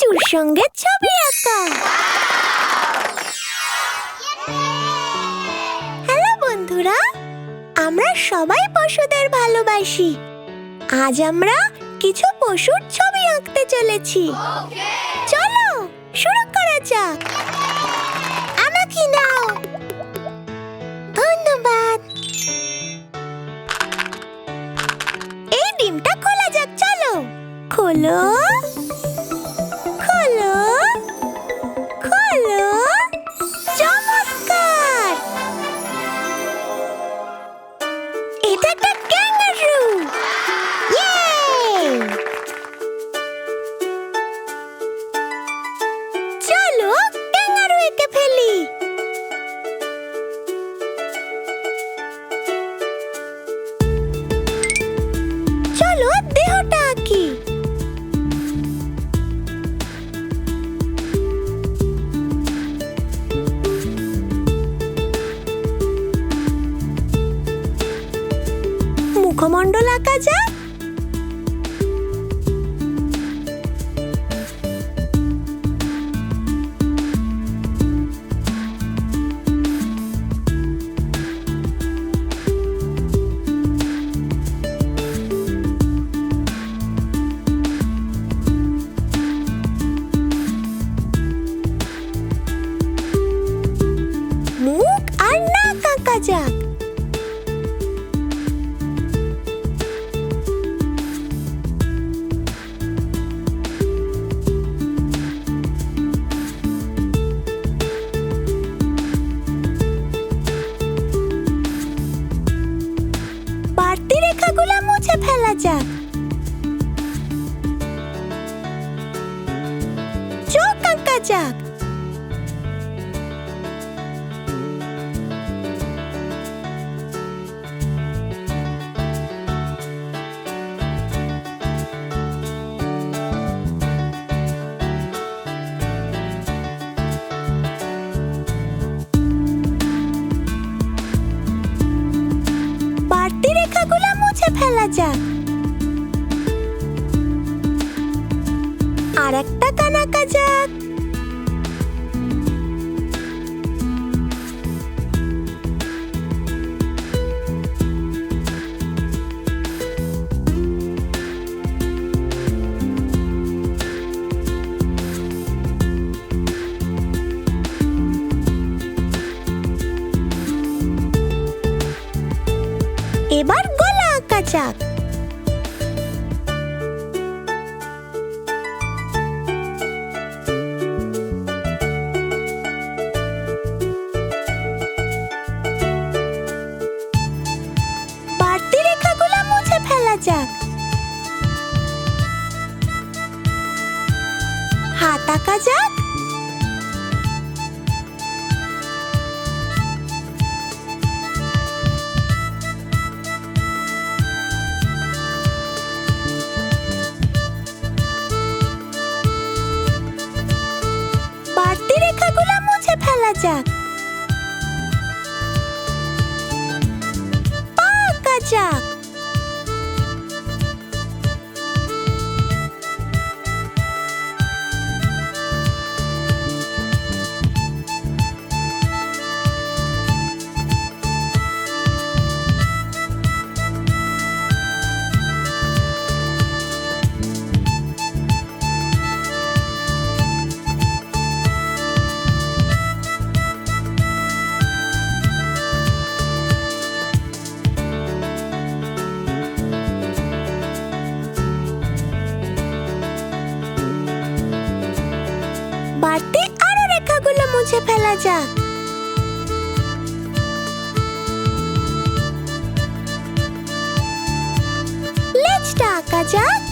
লিচুর সঙ্গে ছবি আঁকা। হ্যালো বন্ধুরা, আমরা সবাই পশুদের ভালোবাসি। আজ আমরা কিছু পশুর ছবি আঁকতে চলেছি। চলো, শুরু করা যাক। মুখমণ্ডল আঁকা যাক যাক। আর একটা কান আঁকা যাক। এবার যাক। বাড়তি রেখাগুলো হাত আঁকা যাক। মুছে ফেলা যাক বাড়তি আরও রেখাগুলো মুছে ফেলা যাক। লেজটা আঁকা যাক।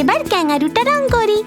এবার ক্যাঙ্গারুটা রং করি।